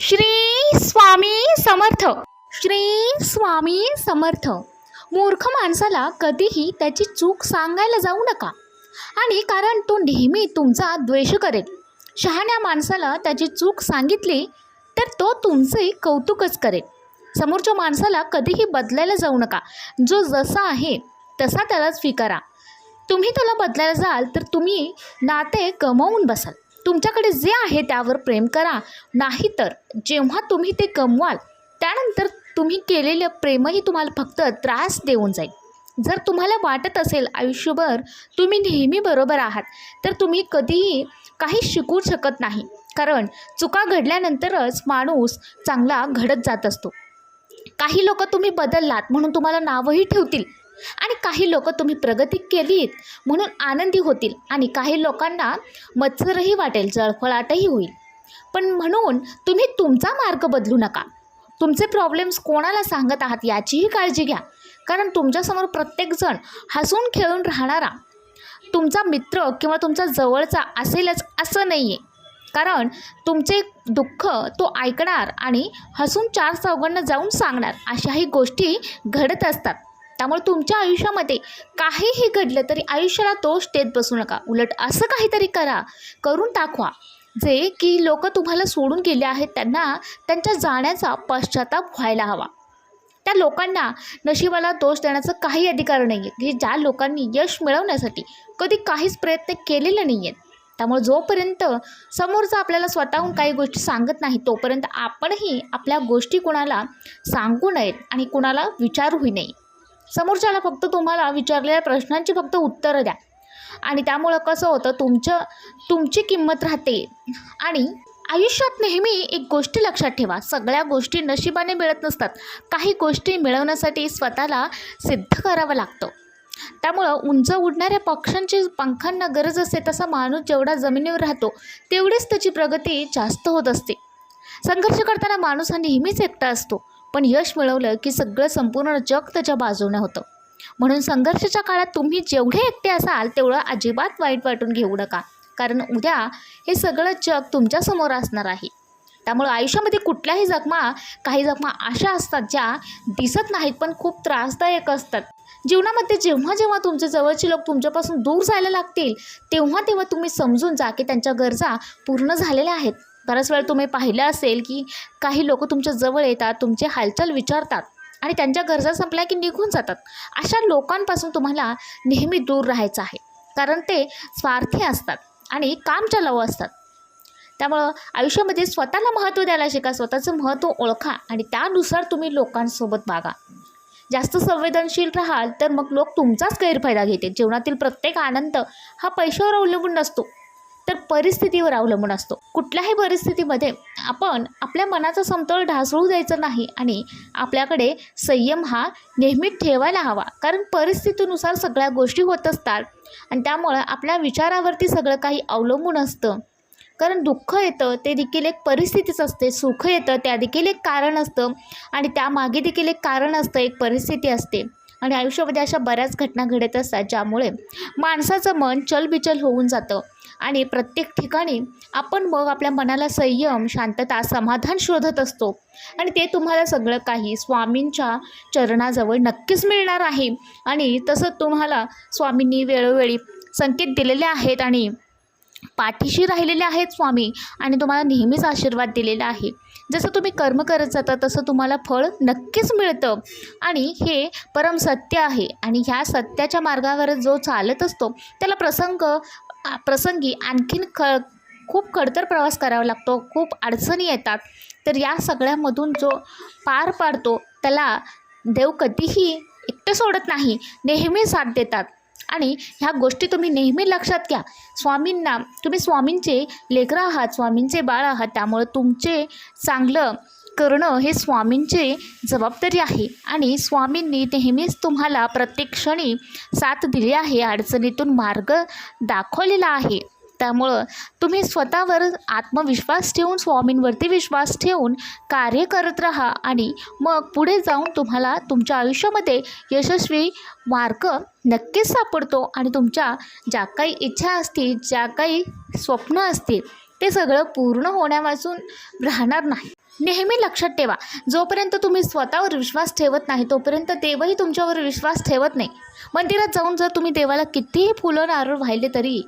श्री स्वामी समर्थ. श्री स्वामी समर्थ. मूर्ख माणसाला कधीही त्याची चूक सांगायला जाऊ नका. आणि कारण तो नेहमी तुमचा द्वेष करेल. शहाण्या माणसाला त्याची चूक सांगितली तर तो तुमचे कौतुकच करेल. समोरच्या माणसाला कधीही बदलायला जाऊ नका. जो जसा आहे तसा त्याला स्वीकारा. तुम्ही त्याला बदलायला जाल तर तुम्ही नाते गमावून बसाल. तुमच्याकडे जे आहे त्यावर प्रेम करा. नाहीतर जेव्हा तुम्ही ते गमवाल त्यानंतर तुम्ही केलेलं प्रेमही तुम्हाला फक्त त्रास देऊन जाईल. जर तुम्हाला वाटत असेल आयुष्यभर तुम्ही नेहमी बरोबर आहात तर तुम्ही कधीही काही शिकू शकत नाही. कारण चुका घडल्यानंतरच माणूस चांगला घडत जात असतो. काही लोक तुम्ही बदललात म्हणून तुम्हाला नावही ठेवतील. आणि काही लोक तुम्ही प्रगती केलीत म्हणून आनंदी होतील आणि काही लोकांना मत्सरही वाटेल जळफळाटही होईल. पण म्हणून तुम्ही तुमचा मार्ग बदलू नका. तुमचे प्रॉब्लेम्स कोणाला सांगत आहात याचीही काळजी घ्या. कारण तुमच्यासमोर प्रत्येकजण हसून खेळून राहणारा तुमचा मित्र किंवा तुमचा जवळचा असेलच असं नाही आहे कारण तुमचे दुःख तो ऐकणार आणि हसून चार चौघांना जाऊन सांगणार अशाही गोष्टी घडत असतात. त्यामुळे तुमच्या आयुष्यामध्ये काहीही घडलं तरी आयुष्याला दोष देत बसू नका. उलट असं काहीतरी करा. करून दाखवा. जे की लोक तुम्हाला सोडून गेले आहेत त्यांना त्यांच्या जाण्याचा पश्चाताप व्हायला हवा. त्या लोकांना नशिबाला दोष देण्याचा काही अधिकार नाही आहे की ज्या लोकांनी यश मिळवण्यासाठी कधी काहीच प्रयत्न केलेले नाही आहेत त्यामुळे जोपर्यंत समोरचा आपल्याला स्वतःहून काही गोष्टी सांगत नाही तोपर्यंत आपणही आपल्या गोष्टी कुणाला सांगू नयेत आणि कुणाला विचारूही नये. समोरच्याला फक्त तुम्हाला विचारलेल्या प्रश्नांची फक्त उत्तरं द्या. आणि त्यामुळं कसं होतं तुमचं तुमची किंमत राहते. आणि आयुष्यात नेहमी एक गोष्टी लक्षात ठेवा. सगळ्या गोष्टी नशिबाने मिळत नसतात. काही गोष्टी मिळवण्यासाठी स्वतःला सिद्ध करावं लागतं. त्यामुळं उंच उडणाऱ्या पक्ष्यांची पंखांना गरज असते तसा माणूस जेवढा जमिनीवर राहतो तेवढीच त्याची प्रगती जास्त होत असते. संघर्ष करताना माणूस हा नेहमीच एकटा असतो. पण यश मिळवलं की सगळं संपूर्ण जग त्याच्या बाजूने होतं. म्हणून संघर्षाच्या काळात तुम्ही जेवढे एकटे असाल तेवढं अजिबात वाईट वाटून घेऊ नका. कारण उद्या हे सगळं जग तुमच्यासमोर असणार आहे. त्यामुळं आयुष्यामध्ये कुठल्याही जखमा काही जखमा अशा असतात ज्या दिसत नाहीत पण खूप त्रासदायक असतात. जीवनामध्ये जेव्हा जेव्हा तुमचे जवळचे लोक तुमच्यापासून दूर जायला लागतील तेव्हा तेव्हा तुम्ही समजून जा की त्यांच्या गरजा पूर्ण झालेल्या आहेत. बऱ्याच वेळा तुम्ही पाहिलं असेल की काही लोक तुमच्या जवळ येतात तुमचे हालचाल विचारतात आणि त्यांच्या गरजा संपल्या की निघून जातात. अशा लोकांपासून तुम्हाला नेहमी दूर राहायचं आहे. कारण ते स्वार्थी असतात आणि काम चालवं असतात. त्यामुळं आयुष्यामध्ये स्वतःला महत्त्व द्यायला शिका स्वतःचं महत्त्व ओळखा आणि त्यानुसार तुम्ही लोकांसोबत वागा. जास्त संवेदनशील राहाल तर मग लोक तुमचाच गैरफायदा घेतील. जीवनातील प्रत्येक आनंद हा पैशावर अवलंबून नसतो. तर परिस्थितीवर अवलंबून असतो. कुठल्याही परिस्थितीमध्ये आपण आपल्या मनाचा समतोल ढासळू द्यायचा नाही आणि आपल्याकडे संयम हा नेहमी ठेवायला हवा. कारण परिस्थितीनुसार सगळ्या गोष्टी होत असतात आणि त्यामुळं आपल्या विचारावरती सगळं काही अवलंबून असतं. कारण दुःख येतं ते देखील एक परिस्थितीच असते. सुख येतं त्या देखील एक कारण असतं आणि त्यामागे देखील एक कारण असतं एक परिस्थिती असते. आणि आयुष्यामध्ये अशा बऱ्याच घटना घडत असतात ज्यामुळे माणसाचं मन चलबिचल होऊन जातं. आणि प्रत्येक ठिकाणी आपण मग आपल्या मनाला संयम शांतता समाधान शोधत असतो. आणि ते तुम्हाला सगळं काही स्वामींच्या चरणाजवळ नक्कीच मिळणार आहे. आणि तसं तुम्हाला स्वामींनी वेळोवेळी संकेत दिलेले आहेत आणि पाठीशी राहिलेले आहेत स्वामी आणि तुम्हाला नेहमीच आशीर्वाद दिलेला आहे. जसं तुम्ही कर्म करत जाता तसं तुम्हाला फळ नक्कीच मिळतं. आणि हे परम सत्य आहे. आणि ह्या सत्याच्या मार्गावर जो चालत असतो त्याला प्रसंग प्रसंगी आणखीन ख खूप खडतर प्रवास करावा लागतो. खूप अडचणी येतात. तर या सगळ्यामधून जो पार पाडतो त्याला देव कधीही एकटं सोडत नाही. नेहमी साथ देतात. आणि ह्या गोष्टी तुम्ही नेहमी लक्षात घ्या. स्वामींना तुम्ही स्वामींचे लेकरं आहात स्वामींचे बाळ आहात त्यामुळं तुमचे चांगलं करणं हे स्वामींचे जबाबदारी आहे. आणि स्वामींनी नेहमीच तुम्हाला प्रत्येक क्षणी साथ दिली आहे अडचणीतून मार्ग दाखवलेला आहे. त्यामुळं तुम्ही स्वतःवर आत्मविश्वास ठेवून स्वामींवरती विश्वास ठेवून कार्य करत राहा आणि मग पुढे जाऊन तुम्हाला तुमच्या आयुष्यामध्ये यशस्वी मार्ग नक्कीच सापडतो आणि तुमच्या ज्या काही इच्छा असतील ज्या काही स्वप्न असतील ते सगळं पूर्ण होण्यापासून राहणार नाही. नेहमी लक्षात ठेवा जोपर्यंत तुम्ही स्वतःवर विश्वास ठेवत नाही तोपर्यंत देवही तुमच्यावर विश्वास ठेवत नाही. मंदिरात जाऊन जर तुम्ही देवाला कितीही फुलं नारळ वाहिले तरी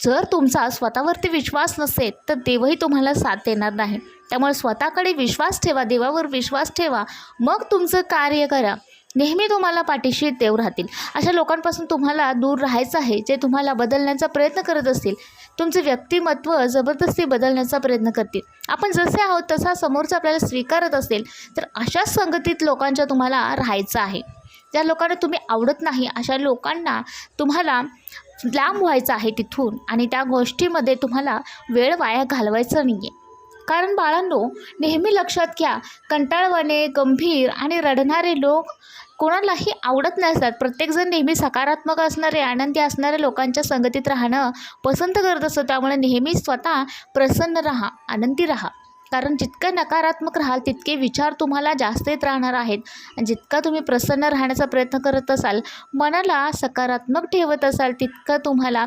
जर तुमचा स्वतःवरती विश्वास नसेल तर देवही तुम्हाला साथ देणार नाही. त्यामुळे स्वतःकडे विश्वास ठेवा देवावर विश्वास ठेवा. मग तुमचं कार्य करा. नेहमी तुम्हाला पाठीशी देव राहतील. अशा लोकांपासून तुम्हाला दूर राहायचं आहे जे तुम्हाला बदलण्याचा प्रयत्न करत असतील. तुमचे व्यक्तिमत्व जबरदस्ती बदलण्याचा प्रयत्न करतील. आपण जसे आहोत तसा समोरचा आपल्याला स्वीकारत असेल तर अशा संगतीत लोकांच्या तुम्हाला राहायचं आहे. ज्या लोकांना तुम्ही आवडत नाही अशा लोकांना तुम्हाला लांब व्हायचं आहे तिथून आणि त्या गोष्टीमध्ये तुम्हाला वेळ वाया घालवायचा नाही आहे कारण बाळांनो नेहमी लक्षात घ्या कंटाळवाणे गंभीर आणि रडणारे लोक कोणालाही आवडत नसतात प्रत्येकजण नेहमी सकारात्मक असणारे आनंदी असणाऱ्या लोकांच्या संगतीत राहणं पसंत करत असतं. त्यामुळे नेहमी स्वतः प्रसन्न राहा आनंदी राहा. कारण जितकं नकारात्मक राहाल तितके विचार तुम्हाला जास्त येत राहणार आहेत. आणि जितका तुम्ही प्रसन्न राहण्याचा प्रयत्न करत असाल मनाला सकारात्मक ठेवत असाल तितकं तुम्हाला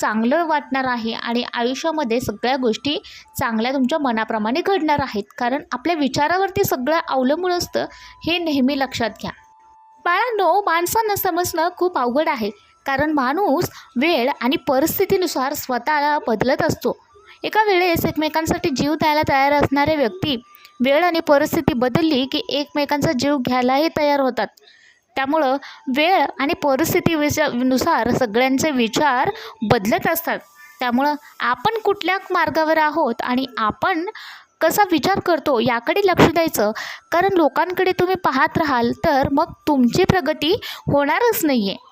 चांगलं वाटणार आहे आणि आयुष्यामध्ये सगळ्या गोष्टी चांगल्या तुमच्या मनाप्रमाणे घडणार आहेत. कारण आपल्या विचारावरती सगळं अवलंबून असतं हे नेहमी लक्षात घ्या. बाळांनो माणसांना समजणं खूप अवघड आहे. कारण माणूस वेळ आणि परिस्थितीनुसार स्वतःला बदलत असतो. एका वेळेस एकमेकांसाठी जीव द्यायला तयार असणारे व्यक्ती वेळ आणि परिस्थिती बदलली की एकमेकांचा जीव घ्यायलाही तयार होतात. त्यामुळं वेळ आणि परिस्थिती विचा नुसार सगळ्यांचे विचार बदलत असतात. त्यामुळं आपण कुठल्या मार्गावर आहोत आणि आपण कसा विचार करतो याकडे लक्ष द्यायचं. कारण लोकांकडे तुम्ही पाहत राहाल तर मग तुमची प्रगती होणारच नाही आहे